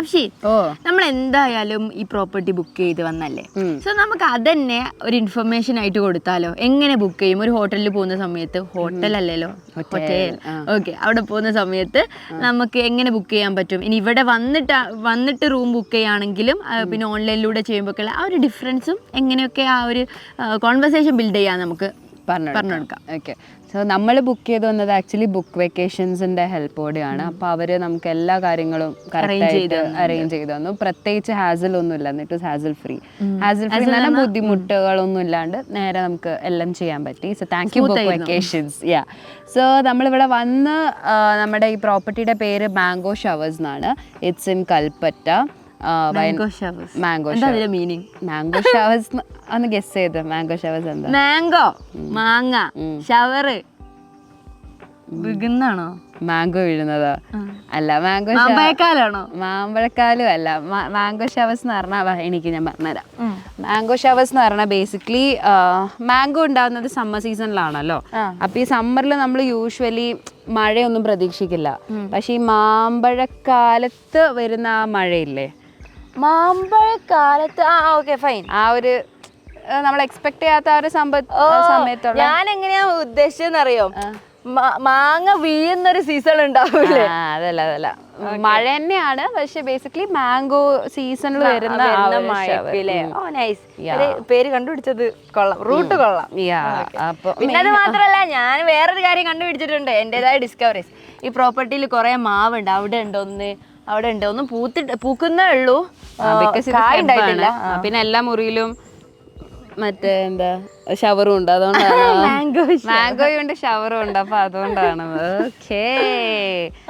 അപ്ഷി നമ്മൾ എന്തായാലും ഈ പ്രോപ്പർട്ടി ബുക്ക് ചെയ്ത് വന്നല്ലേ? സോ നമുക്ക് അതന്നെ ഒരു ഇൻഫർമേഷൻ ആയിട്ട് കൊടുത്താലോ? എങ്ങനെ ബുക്ക് ചെയ്യും? ഒരു ഹോട്ടലിൽ പോകുന്ന സമയത്ത് ഹോട്ടൽ അല്ലല്ലോ? ഹോട്ടൽ. ഓക്കെ അവിടെ പോകുന്ന സമയത്ത് നമുക്ക് എങ്ങനെ ബുക്ക് ചെയ്യാൻ പറ്റും? ഇനി ഇവിടെ വന്നിട്ട് വന്നിട്ട് റൂം ബുക്ക് ചെയ്യുകയാണെങ്കിലും പിന്നെ ഓൺലൈനിലൂടെ ചെയ്യുമ്പോൾ ആ ഒരു ഡിഫറൻസും എങ്ങനെയൊക്കെ ആ ഒരു കോൺവെർസേഷൻ ബിൽഡ് ചെയ്യാൻ നമുക്ക് പറഞ്ഞു കൊടുക്കാം ഓക്കെ സോ നമ്മൾ ബുക്ക് ചെയ്ത് വന്നത് ആക്ച്വലി ബുക്ക് വെക്കേഷൻസിന്റെ ഹെൽപ്പോടെയാണ് അപ്പോൾ അവർ നമുക്ക് എല്ലാ കാര്യങ്ങളും കറക്റ്റായിട്ട് അറേഞ്ച് ചെയ്ത് തന്നു. പ്രത്യേകിച്ച് ഹാസൽ ഒന്നും ഇല്ല it was hassle free hassle free നല്ല ബുദ്ധിമുട്ടുകളൊന്നും ഇല്ലാണ്ട് നേരെ നമുക്ക് എല്ലാം ചെയ്യാൻ പറ്റി. So thank you book vacations yeah so നമ്മളിവിടെ വന്ന് നമ്മുടെ ഈ പ്രോപ്പർട്ടിയുടെ പേര് മാംഗോ ഷവേഴ്സ് എന്നാണ്. It's in Kalpetta mango showers mango meaning mango showers ഒന്ന് ഗസ് ചെയ്ത്? മാംഗോ ഷവേഴ്സ് എന്താ? മാംഗോ മാങ്ങ. ഷവറ് വികുന്നാണോ മാംഗോ വീഴുന്നതോ. അല്ല മാംഗോ മാമ്പഴക്കാലാണോ? മാമ്പഴക്കാലും അല്ല മാംഗോ ഷവേഴ്സ് എന്ന് പറഞ്ഞാൽ എനിക്ക് ഞാൻ പറഞ്ഞുതരാം. മാംഗോ ഷവേഴ്സ് എന്ന് പറഞ്ഞാൽ ബേസിക്കലി മാംഗോ ഉണ്ടാകുന്നത് സമ്മർ സീസണിലാണല്ലോ അപ്പൊ ഈ സമ്മറിൽ നമ്മൾ യൂഷ്വലി മഴയൊന്നും പ്രതീക്ഷിക്കില്ല. പക്ഷെ ഈ മാമ്പഴക്കാലത്ത് വരുന്ന ആ മഴയില്ലേ? മാമ്പഴക്കാലത്ത് ആ ഓക്കെ ഫൈൻ ആ ഒരു നമ്മൾ എക്സ്പെക്ട് ചെയ്യാത്ത ആ ഒരു സമയത്തുള്ള ഞാൻ എങ്ങനെയാ ഉദ്ദേശിച്ചെന്നറിയോ മാങ്ങ വീഴുന്നൊരു സീസൺ ഉണ്ടാവില്ലേ അതല്ല അതല്ല. മഴ തന്നെയാണ് പക്ഷെ ബേസിക്കലി മാംഗോ സീസണിൽ വരുന്ന പേര് കണ്ടുപിടിച്ചത് കൊള്ളാം. റൂട്ട് കൊള്ളാം. പിന്നെ അത് മാത്രല്ല ഞാൻ വേറൊരു കാര്യം കണ്ടുപിടിച്ചിട്ടുണ്ട്. എന്റേതായ ഡിസ്കവറീസ് ഈ പ്രോപ്പർട്ടിയിൽ കുറെ മാവുണ്ട് അവിടെ ഉണ്ടോന്ന് അവിടെ ഉണ്ട് ഒന്നും. പൂത്തിട്ട് പൂക്കുന്നേ ഉള്ളൂ. പിന്നെ എല്ലാ മുറിയിലും മറ്റേ എന്താ ഷവറും ഉണ്ട് അതുകൊണ്ടാണ്? മാംഗോ മാംഗോയും ഉണ്ട് ഷവറും ഉണ്ട് അപ്പൊ അതുകൊണ്ടാണ്. ഓക്കേ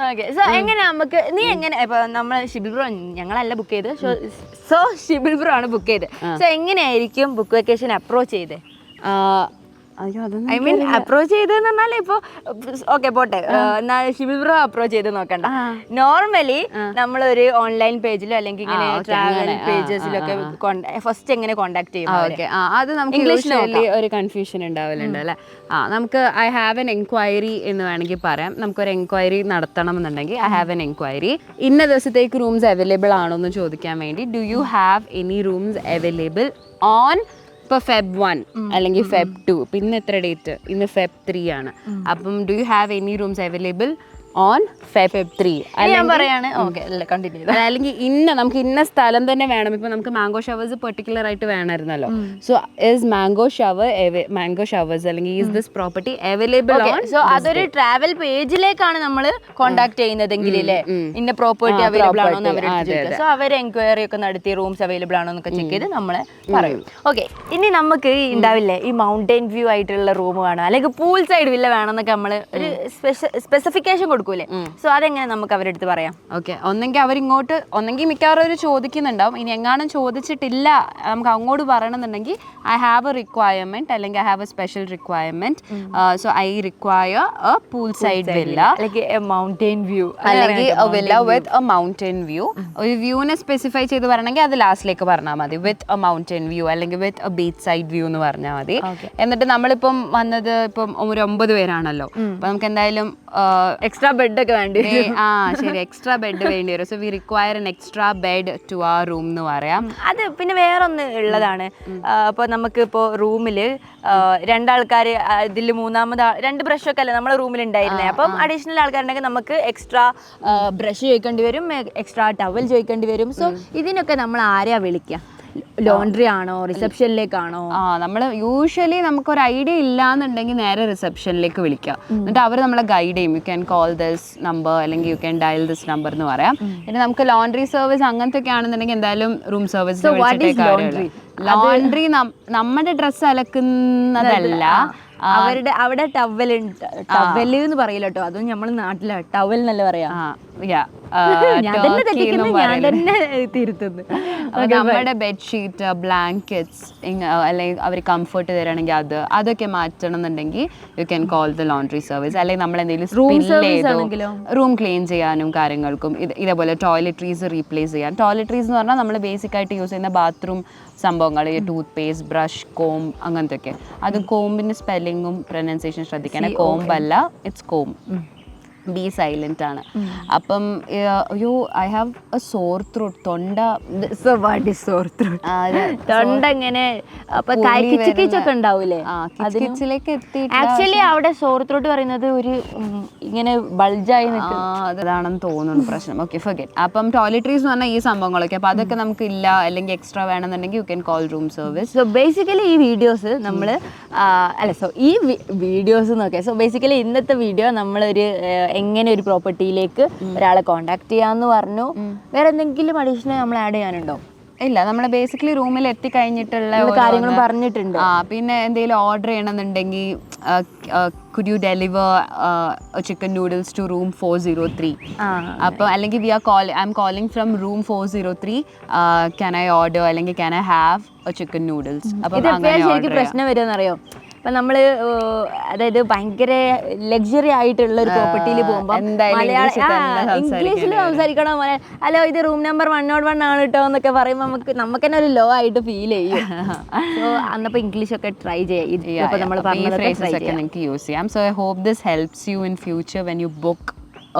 ഓക്കെ സോ എങ്ങനെ നമുക്ക് നീ എങ്ങനെ ഇപ്പൊ നമ്മൾ ഷിബിൾ ബ്രോ ഞങ്ങളല്ല ബുക്ക് ചെയ്ത് സോ ഷിബിൾ ബ്രോ ആണ് ബുക്ക് ചെയ്ത് സോ എങ്ങനെയായിരിക്കും ബുക്ക് വെക്കേഷൻ അപ്രോച്ച് ചെയ്തേ? ഐ മീൻ അപ്രോച്ച് ചെയ്തെന്ന് പറഞ്ഞാൽ ഇപ്പൊ ഓക്കെ പോട്ടെ. എന്നാ ഷിബിൽ ബ്രോ അപ്രോച്ച് ചെയ്ത് നോക്കണ്ട. നോർമലി നമ്മളൊരു ഓൺലൈൻ പേജിലോ അല്ലെങ്കിൽ ഇങ്ങനെ ട്രാവൽ പേജസിലൊക്കെ ഫസ്റ്റ് എങ്ങനെ കോണ്ടാക്ട് ചെയ്യും? ഓക്കെ അത് നമുക്ക് ഇംഗ്ലീഷിൽ ഒരു കൺഫ്യൂഷൻ ഉണ്ടാവലുണ്ട് അല്ലെ? ആ നമുക്ക് ഐ ഹാവ് എൻ എൻക്വയറി എന്ന് വേണമെങ്കിൽ പറയാം. നമുക്ക് ഒരു എൻക്വയറി നടത്തണം എന്നുണ്ടെങ്കിൽ ഐ ഹാവ് എൻ എൻക്വയറി ഇന്ന ദിവസത്തേക്ക് റൂംസ് അവൈലബിൾ ആണോ എന്ന് ചോദിക്കാൻ വേണ്ടി do you have any rooms available on ഇപ്പോൾ ഫെബ് വൺ അല്ലെങ്കിൽ ഫെബ് ടു. പിന്നെ എത്ര ഡേറ്റ്? ഇന്ന് ഫെബ് ത്രീ ആണ്. അപ്പം do you have any rooms available on Feb three ഞാൻ പറയാണ്. ഓക്കെ കണ്ടിന്യൂ അല്ലെങ്കിൽ ഇന്ന നമുക്ക് ഇന്ന സ്ഥലം തന്നെ വേണം. ഇപ്പൊ നമുക്ക് മാംഗോ ഷവേഴ്സ് പെർട്ടിക്കുലർ ആയിട്ട് വേണമായിരുന്നല്ലോ. So is mango shower mango showers അല്ലെങ്കിൽ is this property available on so അതൊരു ട്രാവൽ പേജിലേക്കാണ് നമ്മൾ കോണ്ടാക്ട് ചെയ്യുന്നതെങ്കിൽ ഇന്ന പ്രോപ്പർട്ടി അവൈലബിൾ ആണോ എന്ന് സോ അവർ എൻക്വയറി ഒക്കെ നടത്തി റൂംസ് അവൈലബിൾ ആണോ എന്നൊക്കെ ചെക്ക് ചെയ്ത് നമ്മളെ പറയും. ഓക്കെ ഇനി നമുക്ക് ഉണ്ടാവില്ലേ ഈ മൗണ്ടൻ വ്യൂ ആയിട്ടുള്ള റൂം വേണം അല്ലെങ്കിൽ പൂൾ സൈഡ് വില്ല വേണം എന്നൊക്കെ നമ്മൾ ഒരു സ്പെസിഫിക്കേഷൻ കൊടുക്കൂലേ? സോ അതെങ്ങനെ നമുക്ക് അവരുടെ അടുത്ത് പറയാം? ഓക്കെ ഒന്നെങ്കിൽ അവരിങ്ങോട്ട് ഒന്നെങ്കിൽ മിക്കവാറും അവർ ചോദിക്കുന്നുണ്ടാവും. ഇനി എങ്ങാനും ചോദിച്ചിട്ടില്ല നമുക്ക് അങ്ങോട്ട് പറയണമെന്നുണ്ടെങ്കിൽ ഐ ഹാവ് എ റിക്വയർമെന്റ് അല്ലെങ്കിൽ I have a special requirement so I require a pool side villa അല്ലെങ്കിൽ എ മൗണ്ടൻ വ്യൂ അല്ലെങ്കിൽ villa with a mountain view ഒരു വ്യൂവിനെ സ്പെസിഫൈ ചെയ്ത് പറയണമെങ്കിൽ അത് ലാസ്റ്റിലേക്ക് പറഞ്ഞാൽ മതി. വിത്ത് എ മൗണ്ടൻ വ്യൂ അല്ലെങ്കിൽ with a beach side view എന്ന് പറഞ്ഞാൽ മതി. എന്നിട്ട് നമ്മളിപ്പം വന്നത് ഇപ്പം ഒരു ഒമ്പത് പേരാണല്ലോ. അപ്പൊ നമുക്ക് എന്തായാലും എക്സ്ട്രാ ബെഡ് ഒക്കെ വേണ്ടി വരും ആ ശരി. എക്സ്ട്രാ ബെഡ് വേണ്ടി വരും so we require an extra bed to a room എന്ന് പറയാം അത് പിന്നെ വേറൊന്ന് ഉള്ളതാണ്. അപ്പോൾ നമുക്ക് ഇപ്പോൾ റൂമിൽ രണ്ടാൾക്കാർ ഇതിൽ മൂന്നാമത് രണ്ട് ബ്രഷ് ഒക്കെ അല്ലേ നമ്മുടെ റൂമിൽ ഉണ്ടായിരുന്നത് അപ്പം അഡീഷണൽ ആൾക്കാരുണ്ടെങ്കിൽ നമുക്ക് എക്സ്ട്രാ ബ്രഷ് ചോദിക്കേണ്ടി വരും എക്സ്ട്രാ ടവൽ ചോദിക്കേണ്ടി വരും. സോ ഇതിനൊക്കെ നമ്മൾ ആരെയാ വിളിക്കുക ലോണ്ട്രി ആണോ റിസപ്ഷനിലേക്കാണോ? ആ നമ്മൾ യൂഷ്വലി നമുക്ക് ഒരു ഐഡിയ ഇല്ലാന്നുണ്ടെങ്കിൽ നേരെ റിസപ്ഷനിലേക്ക് വിളിക്കാം. എന്നിട്ട് അവർ നമ്മളെ ഗൈഡ് ചെയ്യും. You can call this number അല്ലെങ്കിൽ you can dial this number എന്ന് പറയാം. പിന്നെ നമുക്ക് ലോണ്ടറി സർവീസ് അങ്ങനത്തെ ഒക്കെ ആണെന്നുണ്ടെങ്കിൽ എന്തായാലും റൂം സർവീസ് ലോണ്ടറി നമ്മുടെ ഡ്രസ്സ് അലക്കുന്നതല്ല. അവരുടെ അവിടെ ടവൽ ടവൽ എന്ന് പറയില്ല കേട്ടോ. അതും നമ്മൾ നാട്ടിലാണ് ടവൽ എന്നല്ല പറയാ? ഞാൻ തന്നെ തെറ്റിക്കുന്നു ഞാൻ തന്നെ തിരുത്തുന്നു. നമ്മുടെ ബെഡ്ഷീറ്റ് ബ്ലാങ്കറ്റ്സ് അല്ലെങ്കിൽ അവർ കംഫർട്ട് തരണമെങ്കിൽ അത് അതൊക്കെ മാറ്റണം എന്നുണ്ടെങ്കിൽ you can call the laundry service അല്ലെങ്കിൽ നമ്മൾ എന്തെങ്കിലും? റൂം ക്ലീൻ ചെയ്യാനും കാര്യങ്ങൾക്കും ഇതേപോലെ ടോയ്ലറ്ററീസ് റീപ്ലേസ് ചെയ്യാൻ. ടോയ്ലറ്ററീസ് എന്ന് പറഞ്ഞാൽ നമ്മൾ ബേസിക് ആയിട്ട് യൂസ് ചെയ്യുന്ന ബാത്റൂം സംഭവങ്ങൾ ഈ ടൂത്ത് പേസ്റ്റ് ബ്രഷ് കോം അങ്ങനത്തെ ഒക്കെ അത് കോമ്പിന്റെ സ്പെല്ലിങ്ങും പ്രൊനൗൺസിയേഷൻ ശ്രദ്ധിക്കണം. കോംബല്ല ഇറ്റ്സ് കോം ബി സൈലന്റ് ആണ്. അപ്പം യു അയ്യോ I have a sore throat തൊണ്ട സോർ ത്രൂട്ട്. തൊണ്ട ഇങ്ങനെ കിച്ചൊക്കെ ഉണ്ടാവൂലേ? കിച്ചിലേക്ക് എത്തിയിട്ടില്ല. ആക്ച്വലി അവിടെ സോർത്തോട്ട് പറയുന്നത് ഒരു ഇങ്ങനെ ബൾജായി അതാണെന്ന് തോന്നുന്നു പ്രശ്നം. ഓക്കെ ഫർഗെറ്റ് അപ്പം ടോയ്ലറ്ററീസ് എന്ന് പറഞ്ഞാൽ ഈ സംഭവങ്ങളൊക്കെ. അപ്പം അതൊക്കെ നമുക്ക് ഇല്ല അല്ലെങ്കിൽ എക്സ്ട്രാ വേണമെന്നുണ്ടെങ്കിൽ you can call room service so basically ഈ വീഡിയോസ് നമ്മൾ അല്ല സോ ഈ വീഡിയോസ് നോക്കിയാൽ സോ ബേസിക്കലി ഇന്നത്തെ വീഡിയോ നമ്മളൊരു എങ്ങനെ ഒരു പ്രോപ്പർട്ടിയിലേക്ക് ഒരാളെ കോണ്ടാക്ട് ചെയ്യാന്ന് പറഞ്ഞു. വേറെ എന്തെങ്കിലും അഡീഷണൽ നമ്മൾ ആഡ് ചെയ്യാനുണ്ടോ? ഇല്ല നമ്മൾ ബേസിക്കലി റൂമിൽ എത്തിക്കഴിഞ്ഞിട്ടുള്ള കാര്യങ്ങളും പറഞ്ഞിട്ടുണ്ട്. ആ പിന്നെ എന്തെങ്കിലും ഓർഡർ ചെയ്യണമെന്നുണ്ടെങ്കിൽ could you deliver chicken noodles to room four zero three അപ്പോൾ അല്ലെങ്കിൽ we are call I'm calling from room four zero three can I order അല്ലെങ്കിൽ can I have chicken noodles അപ്പോൾ പ്രശ്നം വരുമെന്നറിയോ ഇപ്പൊ നമ്മൾ അതായത് ഭയങ്കര ലക്ഷറി ആയിട്ടുള്ള ഒരു പ്രോപ്പർട്ടിയിൽ പോകുമ്പോൾ മലയാളം ഇംഗ്ലീഷിൽ സംസാരിക്കണോ മോനെ. ഹലോ ഇത് room number one nought one ആണ് കേട്ടോ എന്നൊക്കെ പറയുമ്പോൾ നമുക്ക് നമുക്ക് തന്നെ ഒരു ലോ ആയിട്ട് ഫീൽ ചെയ്യും. സോ അന്നപ്പോൾ ഇംഗ്ലീഷ് ഒക്കെ ട്രൈ ചെയ്യാം. നമ്മൾ പറഞ്ഞ ട്രൈ ഒക്കെ നിങ്ങൾക്ക് യൂസ് ചെയ്യാം. So I hope this helps you in future when you book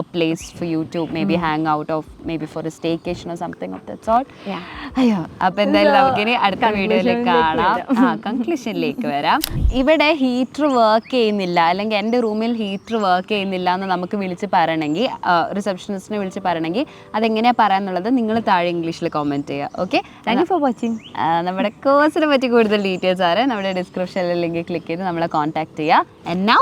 a place for you to maybe hang out of maybe for a staycation or something of that sort. Yeah. അയ്യോ അപ്പൊ എന്തായാലും നമുക്കിനി അടുത്ത വീഡിയോയിൽ കാണാം. ആ കൺക്ലൂഷനിലേക്ക് വരാം. ഇവിടെ ഹീറ്റർ വർക്ക് ചെയ്യുന്നില്ല. അല്ലെങ്കിൽ എന്റെ റൂമിൽ ഹീറ്റർ വർക്ക് ചെയ്യുന്നില്ല എന്ന് നമുക്ക് വിളിച്ച് പറയണമെങ്കിൽ റിസപ്ഷനിസ്റ്റിനെ വിളിച്ച് പറയണമെങ്കിൽ അതെങ്ങനെയാ പറയാന്നുള്ളത് നിങ്ങൾ താഴെ ഇംഗ്ലീഷിൽ കോമെന്റ് ചെയ്യുക. Okay thank you for watching നമ്മുടെ കോഴ്സിനെ പറ്റി കൂടുതൽ ഡീറ്റെയിൽസ് ആണ് നമ്മുടെ ഡിസ്ക്രിപ്ഷനിൽ ലിങ്ക് ക്ലിക്ക് ചെയ്ത് നമ്മളെ കോൺടാക്ട് ചെയ്യുക. And now